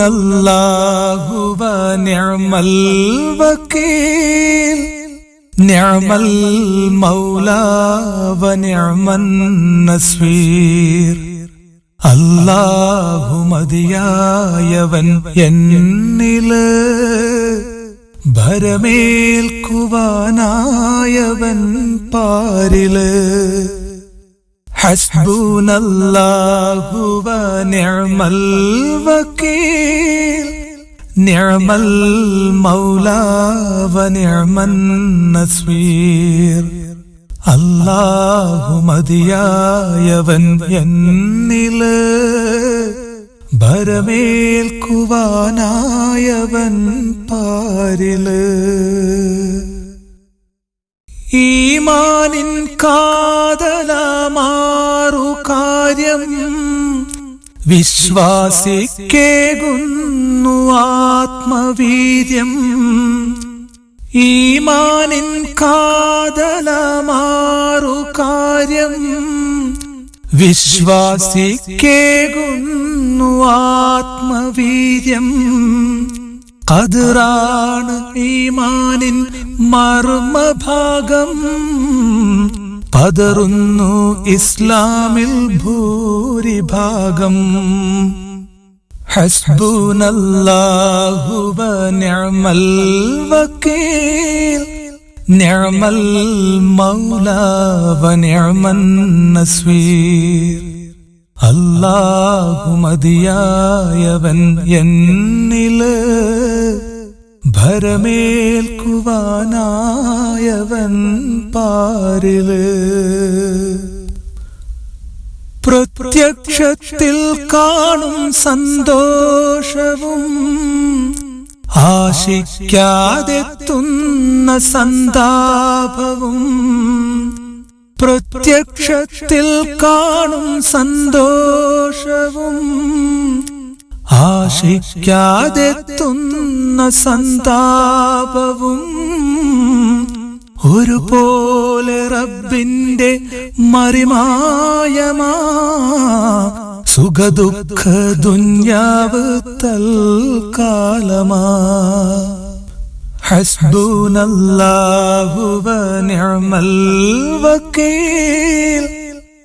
ഹസ്ബുനല്ലാഹു വനിഅമൽ വകീൽ നിഅമൽ മൗല വനിഅമൻ നസ്വീർ അല്ലാഹു മതിയായവൻ എന്നിൽ ഭരമേൽക്കുവാനായവൻ പാരിൽ. ഹസ്ബൂനല്ലാഹു വനിഅമൽ വകീൽ നിഅമൽ മൗലാ വനിഅമൻ നസ്വീർ അല്ലാഹു മതിയായവൻ എന്നിൽ ഭരമേൽക്കുവാനായവൻ പാരിൽ ഈമാനിൻ കാതലമാറു കാര്യം വിശ്വാസിക്കേകുന്നു ആത്മവീര്യം. ഈമാനിൻ കാതലമാറു കാര്യം വിശ്വാസിക്കേകുന്നു ആത്മവീര്യം. കതിറാണ് ഈമാനിൻ മർമ്മഭാഗം പതറുന്നു ഇസ്ലാമിൽ ഭൂരിഭാഗം. ഹസ്ബൂനല്ലാഹു വകീൽ മൗലാ നസ്വീർ അല്ലാഹു മതിയായവൻ എന്നിൽ ഭരമേൽക്കുവാനായവൻ പാരിൽ. പ്രത്യക്ഷത്തിൽ കാണും സന്തോഷവും. ആശിക്കാതെത്തുന്ന സന്താപവും. പ്രത്യക്ഷത്തിൽ കാണും സന്തോഷവും. ആശിക്കാതെത്തുന്ന സന്താപവും ഒരുപോലെ റബ്ബിന്റെ മറിമായമാ സുഖദുഃഖ ദുഞ്ഞാവ് തൽക്കാലമാ. ഹസ്ബൂനല്ലാഹുവ നിഅമൽ വക്കീൽ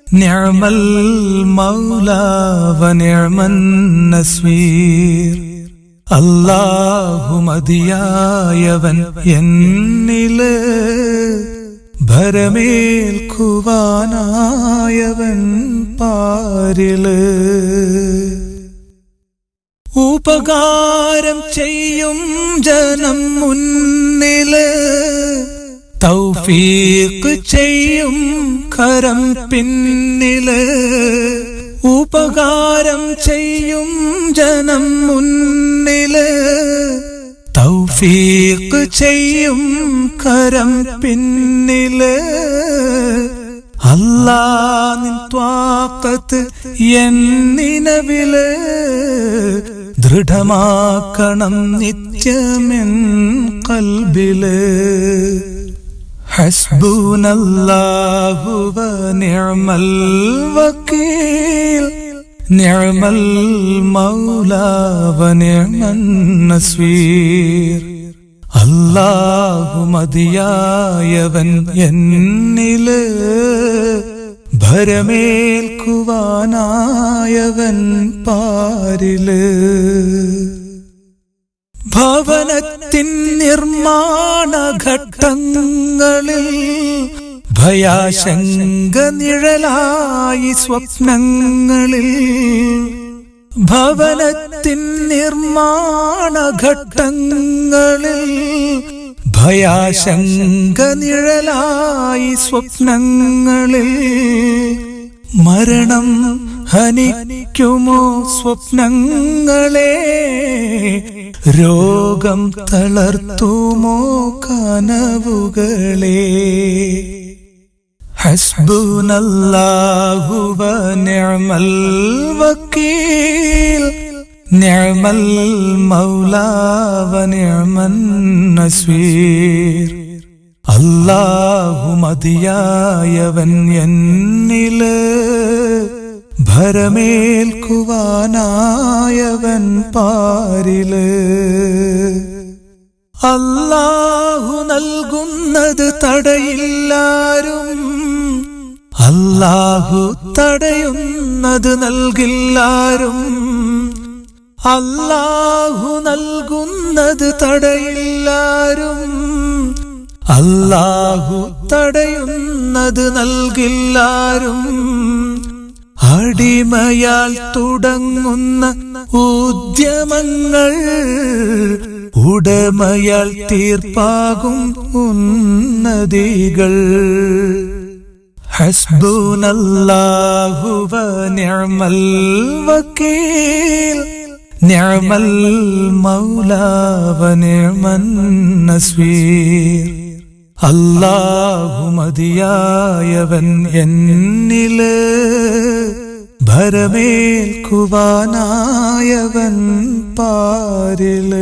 نعم المولى ونعم النصير അല്ലാഹു മതിയായവൻ എന്നില് ഭരമേൽക്കുവാനായവൻ പാരില് ഉപകാരം ചെയ്യും ജനം മുന്നില് തൗഫീഖ് ചെയ്യും കരം പിന്നിൽ ഉപകാരം ചെയ്യും ജനം മുന്നിൽ. തൗഫീഖ് ചെയ്യും കരം പിന്നിൽ. അല്ലാ നിൻ എന്നിനവിൽ ദൃഢമാക്കണം നിത്യമെൻ കൽബിൽ. حسبنا الله ونعم الوكيل نعم المولى ونعم النصير അല്ലാഹു മതിയായവൻ എന്നില് ഭരമേൽക്കുവാനായവൻ പാരില് ഭവനത്തിൻ നിർമ്മാണ ഘട്ടങ്ങളിൽ ഭയാശങ്ക നിഴലായി സ്വപ്നങ്ങളിൽ ഭവനത്തിൻ നിർമ്മാണ ഘട്ടങ്ങളിൽ ഭയാശങ്ക നിഴലായി സ്വപ്നങ്ങളിൽ മരണം ഹനിക്കുമോ സ്വപ്നങ്ങളെ രോഗം തളർത്തുമോ കനവുകളെ? ഹസ്ബുനല്ലാഹുവ നിഅമൽ വക്കീൽ. നിഅമൽ മൗലാവ നിഅമൻ നസ്വീർ അല്ലാഹു മതിയായവൻ എന്നിൽ ഭരമേൽക്കുവാനായവൻ പാരിൽ. അല്ലാഹു നൽകുന്നത് തടയില്ലാരും അല്ലാഹു തടയുന്നത് നൽകില്ലാരും അല്ലാഹു നൽകുന്നത് തടയില്ലാരും അല്ലാഹു തടയുന്നത് നൽകില്ലാരും. അടിമയാൽ തുടങ്ങുന്ന ഉദ്യമങ്ങൾ ഉടമയാൽ തീർപ്പാകും ഉന്നതികൾ. ഹസ്ബുനല്ലാഹുവ നിഅമൽ വക്കീൽ നിഅമൽ മൗലാവ നിഅമൻ നസ്വീർ അല്ലാഹു മതിയായവൻ എന്നിൽ ഭരമേൽക്കുവാനായവൻ പാരിൽ.